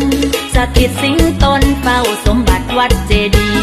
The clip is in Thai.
นสถิตสิงตนเฝ้าสมบัติวัดเจดี